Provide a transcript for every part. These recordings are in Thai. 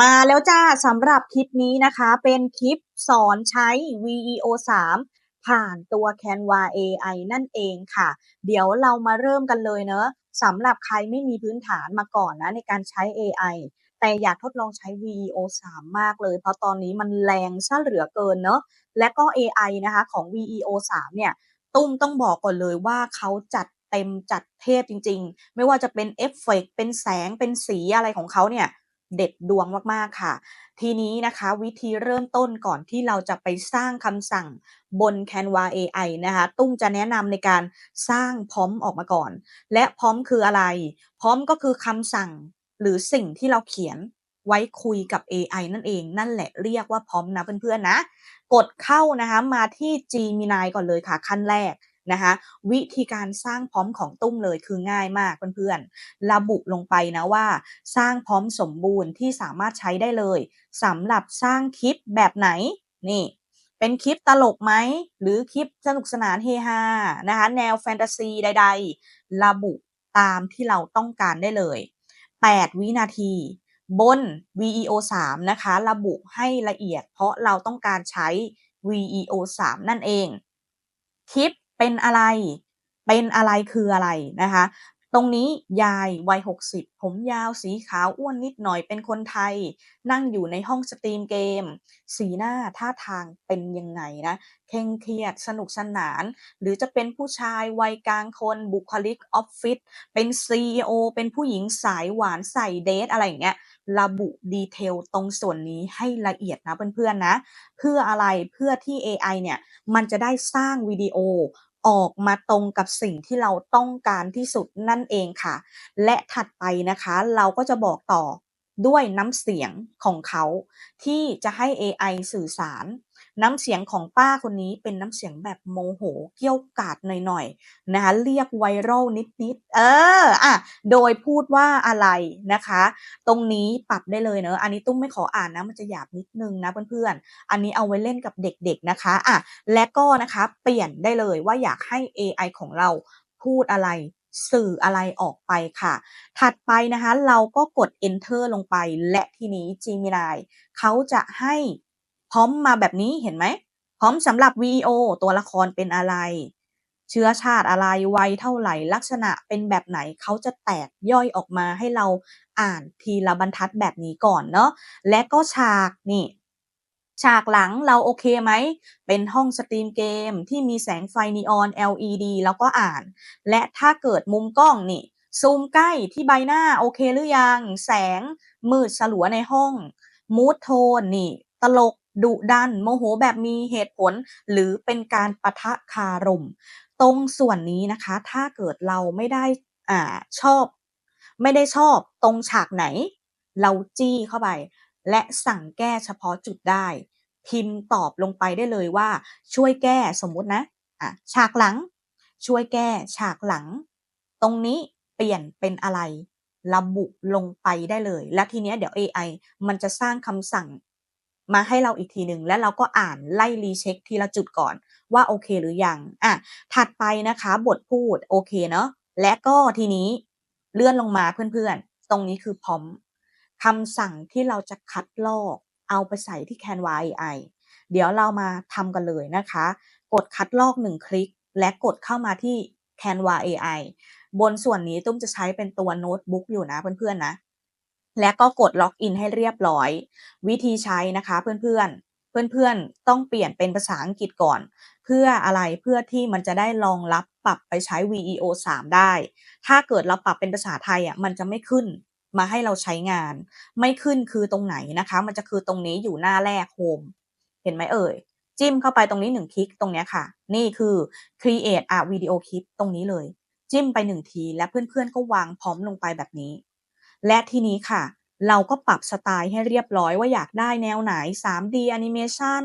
มาแล้วจ้าสำหรับคลิปนี้นะคะ เป็นคลิปสอนใช้ VEO 3 ผ่านตัว Canva AI นั่นเองค่ะ เดี๋ยวเรามาเริ่มกันเลยเนอะสำหรับใครไม่มีพื้นฐานมาก่อนนะในการใช้ AI แต่อยากทดลองใช้ VEO 3 มากเลย เพราะตอนนี้มันแรงซะเหลือเกินเนอะและก็ AI นะคะของ VEO 3 เนี่ย ตุ้มต้องบอกก่อนเลยว่าเขาจัดเต็มจัดเทพจริง ๆ ไม่ว่าจะเป็นเอฟเฟกเป็นแสงเป็นสีอะไรของเขาเนี่ย เด็ดดวงมากๆค่ะ ทีนี้นะคะวิธีเริ่มต้นก่อนที่เราจะไปสร้างคำสั่งบน Canva AI นะคะตุ้มจะแนะนำในการสร้างพร้อมออกมาก่อน และพร้อมคืออะไร พร้อมก็คือคำสั่งหรือสิ่งที่เราเขียนไว้คุยกับ AI นั่นเองนั่นแหละเรียกว่าพร้อมนะเพื่อนๆนะ กดเข้านะคะมาที่ Gemini ก่อนเลยค่ะขั้นแรก นะคะวิธีการสร้างพร้อมของตุ้มเลยคือง่ายมากเพื่อนๆระบุลงไปนะว่า สร้างพร้อมสมบูรณ์ที่สามารถใช้ได้เลยสำหรับสร้างคลิปแบบไหนนี่เป็นคลิปตลกไหมหรือคลิปสนุกสนานเฮฮานะคะแนวแฟนตาซีใด ๆ ระบุตามที่เราต้องการได้เลย 8 วินาทีบน VEO 3นะคะ ระบุให้ละเอียดเพราะเราต้องการใช้ VEO 3นั่นเอง คลิป เป็นอะไร เป็นอะไรคืออะไรนะคะ ตรงนี้ยายวัย 60 ผมยาวสีขาวอ้วนนิดหน่อยเป็นคนไทย นั่งอยู่ในห้องสตรีมเกม สีหน้าท่าทางเป็นยังไงนะเคร่งเครียดสนุกสนาน หรือจะเป็นผู้ชายวัยกลางคนบุคลิกออฟฟิศเป็น CEO เป็นผู้หญิงสายหวานใส่เดทอะไรอย่างเงี้ยระบุดีเทลตรงส่วนนี้ให้ละเอียดนะเพื่อนๆนะ เพื่ออะไรเพื่อที่ AI เนี่ย มันจะได้สร้างวิดีโอ ออกมาตรงกับสิ่งที่เราต้องการที่สุดนั่นเองค่ะ และถัดไปนะคะเราก็จะบอกต่อด้วยน้ำเสียงของเขาที่จะให้ AI สื่อสาร น้ำเสียงของป้าคนนี้เป็นน้ำเสียงแบบโมโหเกี้ยวกาดหน่อยๆนะคะเรียกไวรัลนิดๆเอออะโดยพูดว่าอะไรนะคะ ตรงนี้ปรับได้เลยเนอะอันนี้ตุ้มไม่ขออ่านนะมันจะหยาบนิดนึงนะเพื่อนๆอันนี้เอาไว้เล่นกับเด็กๆนะคะอะและก็นะคะเปลี่ยนได้เลยว่าอยากให้ AI ของเราพูดอะไรสื่ออะไรออกไปค่ะ ถัดไปนะคะ เราก็กด enter ลงไป และทีนี้ Gemini เขาจะให้ พร้อมมาแบบนี้เห็นไหม พร้อมสำหรับ VEO ตัวละครเป็นอะไร เชื้อชาติอะไรวัยเท่าไหร่ ลักษณะเป็นแบบไหนเขาจะแตกย่อยออกมาให้เราอ่านทีละบรรทัดแบบนี้ก่อนเนาะและก็ฉากนี่ฉากหลังเราโอเคไหม เป็นห้องสตรีมเกมที่มีแสงไฟนีออน LED แล้วก็อ่าน และถ้าเกิดมุมกล้องนี่ ซูมใกล้ที่ใบหน้าโอเคหรือยัง แสงมืดสลัวในห้อง มูดโทนนี่ ตลก ดุดัน โมโหแบบมีเหตุผล หรือเป็นการปะทะคารม ตรงส่วนนี้นะคะ ถ้าเกิดเราไม่ได้อ่าชอบ ไม่ได้ชอบตรงฉากไหน เราจี้เข้าไป และสั่งแก้เฉพาะจุดได้ พิมพ์ตอบลงไปได้เลยว่า ช่วยแก้สมมุตินะอะฉากหลัง ช่วยแก้ฉากหลัง ตรงนี้เปลี่ยนเป็นอะไรระบุลงไปได้เลย และทีนี้เดี๋ยว AI มันจะสร้างคำสั่ง มาให้เราอีกทีหนึ่งและเราก็อ่านไล่รีเช็คทีละจุดก่อนว่าโอเคหรือยังอะถัดไปนะคะบทพูดโอเคเนาะและก็ทีนี้เลื่อนลงมาเพื่อนๆ ตรงนี้คือพร้อมคำสั่งที่เราจะคัดลอกเอาไปใส่ที่ Canva AI เดี๋ยวเรามาทำกันเลยนะคะ กดคัดลอกหนึ่งคลิก และกดเข้ามาที่ Canva AI บนส่วนนี้ตุ้มจะใช้เป็นตัวโน้ตบุ๊กอยู่นะเพื่อนๆนะ และก็กดล็อกอินให้เรียบร้อย วิธีใช้นะคะเพื่อนๆ เพื่อนๆ ต้องเปลี่ยนเป็นภาษาอังกฤษก่อน เพื่ออะไรเพื่อที่มันจะได้รองรับปรับไปใช้ VEO 3 ได้ ถ้าเกิดเราปรับเป็นภาษาไทยอะมันจะไม่ขึ้นมาให้เราใช้งาน ไม่ขึ้นคือตรงไหนนะคะ มันจะคือตรงนี้อยู่หน้าแรกโฮมเห็นไหมเอ่ย จิ้มเข้าไปตรงนี้หนึ่งคลิกตรงนี้ค่ะ นี่คือ create a video clip ตรงนี้เลย จิ้มไปหนึ่งทีและเพื่อนๆก็วางพร้อมลงไปแบบนี้ และทีนี้ค่ะ เราก็ปรับสไตล์ให้เรียบร้อยว่าอยากได้แนวไหน 3D animation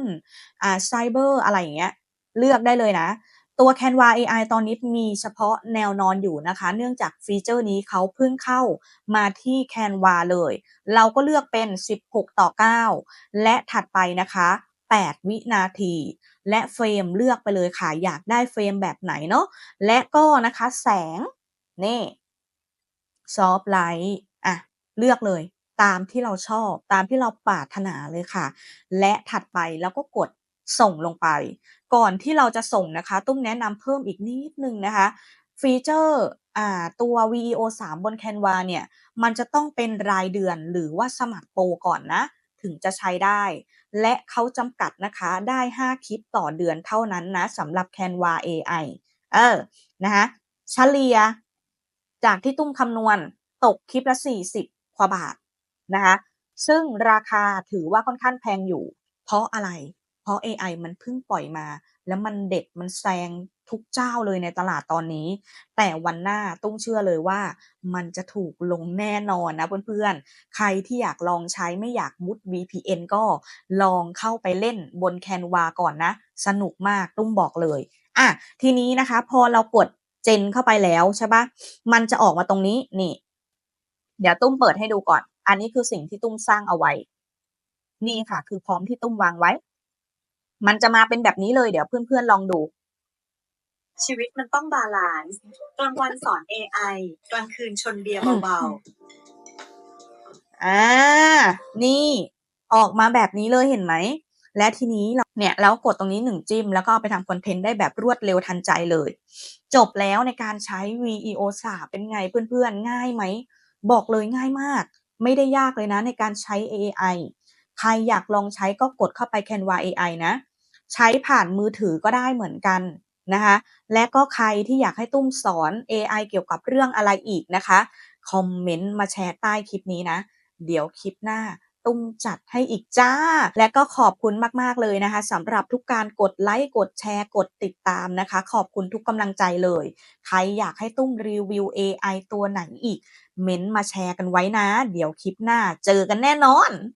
อ่า cyber อะไรอย่างเงี้ย เลือกได้เลยนะ ตัว Canva AI ตอนนี้มีเฉพาะแนวนอนอยู่นะคะ เนื่องจากฟีเจอร์นี้เขาเพิ่งเข้ามาที่ Canva เลย เราก็เลือกเป็น 16 ต่อ 9 และถัดไปนะคะ 8 วินาทีและเฟรมเลือกไปเลยค่ะ อยากได้เฟรมแบบไหนเนาะและก็นะคะแสง นี่ซอฟไลท์ อะเลือกเลยตามที่เราชอบตามที่เราปรารถนาเลยค่ะ และถัดไปเราก็กดส่งลงไป ก่อนที่เราจะส่งนะคะ ตุ้มแนะนำเพิ่มอีกนิดนึงนะคะ ฟีเจอร์อ่าตัว VEO 3 บน Canva เนี่ย มันจะต้องเป็นรายเดือนหรือว่าสมัครโปรก่อนนะ ถึงจะใช้ได้ และเขาจำกัดนะคะได้ 5 คลิปต่อเดือนเท่านั้นนะสำหรับ Canva AI เออนะคะเฉลี่ยจากที่ตุ้มคำนวณ ตกคลิปละ 40กว่าบาทนะคะซึ่งราคาถือว่าค่อนข้างแพงอยู่ เพราะอะไร เพราะเอไอมันเพิ่งปล่อยมา แล้วมันเด็ดมันแซงทุกเจ้าเลยในตลาดตอนนี้ แต่วันหน้าตุ้มเชื่อเลยว่ามันจะถูกลงแน่นอนนะเพื่อนๆ ใครที่อยากลองใช้ไม่อยากมุด VPN ก็ลองเข้าไปเล่นบน Canva ก่อนนะ สนุกมากตุ้มบอกเลยอะทีนี้นะคะ พอเรากด Gen เข้าไปแล้วใช่ปล่ามันจะออกมาตรงนี้นี่ เดี๋ยวตุ้มเปิดให้ดูก่อน อันนี้คือสิ่งที่ตุ้มสร้างเอาไว้ นี่ค่ะ คือพร้อมที่ตุ้มวางไว้ มันจะมาเป็นแบบนี้เลยเดี๋ยวเพื่อนๆลองดู ชีวิตมันต้องบาลานซ์กลางวันสอน AI กลางคืนชนเบียร์เบาอ่านี่ออกมาแบบนี้เลยเห็นไหม และทีนี้เราเนี่ยเรากดตรงนี้หนึ่งจิ้ม แล้วก็เอาไปทำคอนเทนต์ได้แบบรวดเร็วทันใจเลย จบแล้วในการใช้ VEO 3เป็นไงเพื่อนๆ ง่ายไหม บอกเลยง่ายมาก ไม่ได้ยากเลยนะในการใช้ AI ใครอยากลองใช้ก็กดเข้าไป Canva AI นะ ใช้ผ่านมือถือก็ได้เหมือนกันนะคะและก็ใครที่อยากให้ตุ้มสอน AI เกี่ยวกับเรื่องอะไรอีกนะคะคอมเมนต์มาแชร์ใต้คลิปนี้นะ เดี๋ยวคลิปหน้าตุ้มจัดให้อีกจ้า และก็ขอบคุณมาก ๆ เลยนะคะสำหรับทุกการกดไลค์กดแชร์กดติดตามนะคะ ขอบคุณทุกกำลังใจเลย ใครอยากให้ตุ้มรีวิว AI ตัวไหนอีก เม้นต์มาแชร์กันไว้นะ เดี๋ยวคลิปหน้าเจอกันแน่นอน